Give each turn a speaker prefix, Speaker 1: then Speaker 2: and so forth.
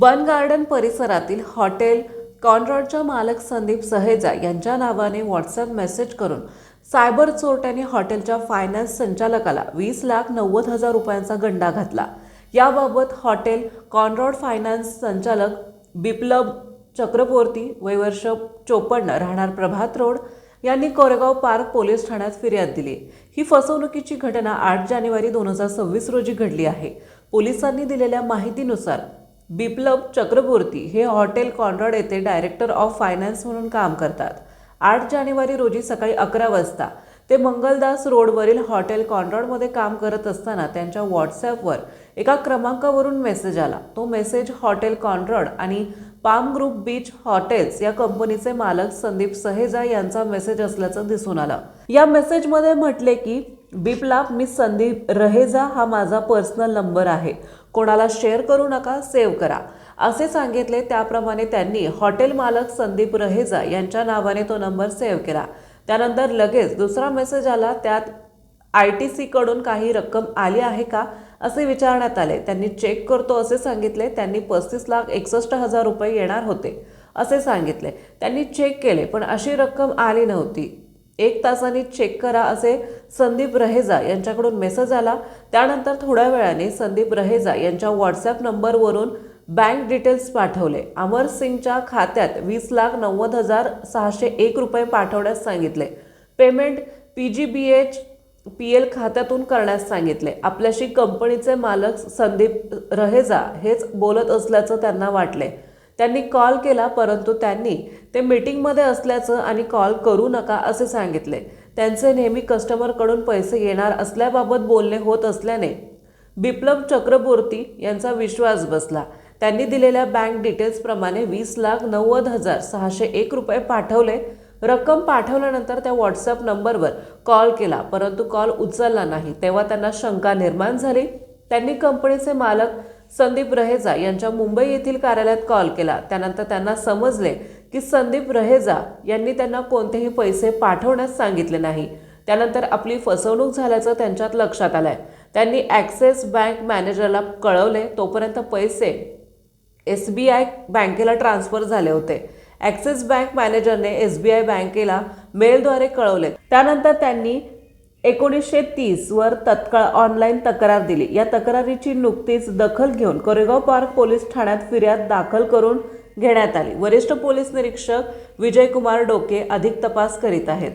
Speaker 1: बन garden परिसरातील hotel कॉनरॉडच्या मालक संदीप सहेजा यांच्या नावाने व्हॉट्सअप मेसेज करून सायबर चोरट्यांनी हॉटेलच्या फायनान्स संचालकाला वीस लाख नव्वद हजार रुपयांचा गंडा घातला. याबाबत हॉटेल कॉनरॉड फायनान्स संचालक बिप्लब चक्रवर्ती वयवर्ष चोपन्न राहणार प्रभात रोड यांनी कोरेगाव पार्क पोलीस ठाण्यात फिर्याद दिली. ही फसवणुकीची घटना आठ जानेवारी दोन हजार सव्वीस रोजी घडली आहे. पोलिसांनी दिलेल्या माहितीनुसार बिप्लब चक्रवर्ती हे हॉटेल कॉन्रॉड येथे डायरेक्टर ऑफ फायनान्स म्हणून काम करतात. आठ जानेवारी रोजी सकाळी अकरा वाजता ते मंगलदास रोडवरील हॉटेल कॉन्रॉडमध्ये काम करत असताना त्यांच्या व्हॉट्सॲपवर एका क्रमांकावरून मेसेज आला. तो मेसेज हॉटेल कॉन्रॉड आणि पाम ग्रुप बीच हॉटेल्स या कंपनीचे मालक संदीप सहेजा यांचा मेसेज असल्याचं दिसून आलं. या मेसेजमध्ये म्हटले की बिप्लाप मी संदीप रहेजा हा माझा पर्सनल नंबर आहे. कोणाला शेअर करू नका सेव्ह करा. असे सांगितले त्याप्रमाणे त्यांनी हॉटेल मालक संदीप रहेजा यांच्या नावाने तो नंबर सेव्ह केला. त्यानंतर लगेच दुसरा मेसेज आला त्यात आय टी सीकडून काही रक्कम आली आहे का? असे विचारण्यात आले. त्यांनी चेक करतो असे सांगितले. त्यांनी पस्तीस लाख एकसष्ट हजार रुपये येणार होते असे सांगितले. त्यांनी चेक केले पण अशी रक्कम आली नव्हती. एक तासांनी चेक करा असे संदीप रहेजा यांच्याकडून मेसेज आला. त्यानंतर थोड्या वेळाने संदीप रहेजा यांच्या व्हॉट्सॲप नंबरवरून बँक डिटेल्स पाठवले. अमर सिंगच्या खात्यात वीस लाख नव्वद हजार सहाशे एक रुपये पाठवण्यास सांगितले. Payment P G B H P L खात्यातून करण्यास सांगितले. आपल्याशी कंपनीचे मालक संदीप रहेजा हेच बोलत असल्याचं त्यांना वाटले. त्यांनी कॉल केला परंतु त्यांनी ते मीटिंगमध्ये असल्याचं आणि कॉल करू नका असे सांगितले. त्यांचे नेहमी कस्टमरकडून पैसे येणार असल्याबाबत बोलणे होत असल्याने बिप्लब चक्रबोर्ती यांचा विश्वास बसला. त्यांनी दिलेल्या बँक डिटेल्सप्रमाणे वीस लाख नव्वद हजार सहाशे एक रुपये पाठवले. रक्कम पाठवल्यानंतर त्या व्हॉट्सअप नंबरवर कॉल केला परंतु कॉल उचलला नाही. तेव्हा त्यांना शंका निर्माण झाली. त्यांनी कंपनीचे मालक संदीप रहेजा यांच्या मुंबई येथील कार्यालयात कॉल केला. त्यानंतर त्यांना समजले की संदीप रहेजा यांनी त्यांना कोणतेही पैसे पाठवण्यास सांगितले नाही. त्यानंतर आपली फसवणूक झाल्याचं त्यांच्यात लक्षात आलंय. त्यांनी ॲक्सिस बँक मॅनेजरला कळवले तोपर्यंत पैसे एस बी आय बँकेला ट्रान्सफर झाले होते. ॲक्सिस बँक मॅनेजरने एस बी आय बँकेला मेलद्वारे कळवले. त्यानंतर त्यांनी एकोणीसशे तीसवर तत्काळ ऑनलाईन तक्रार दिली. या तक्रारीची नुकतीच दखल घेऊन कोरेगाव पार्क पोलीस ठाण्यात फिर्याद दाखल करून घेण्यात आली. वरिष्ठ पोलीस निरीक्षक विजयकुमार डोके अधिक तपास करीत आहेत.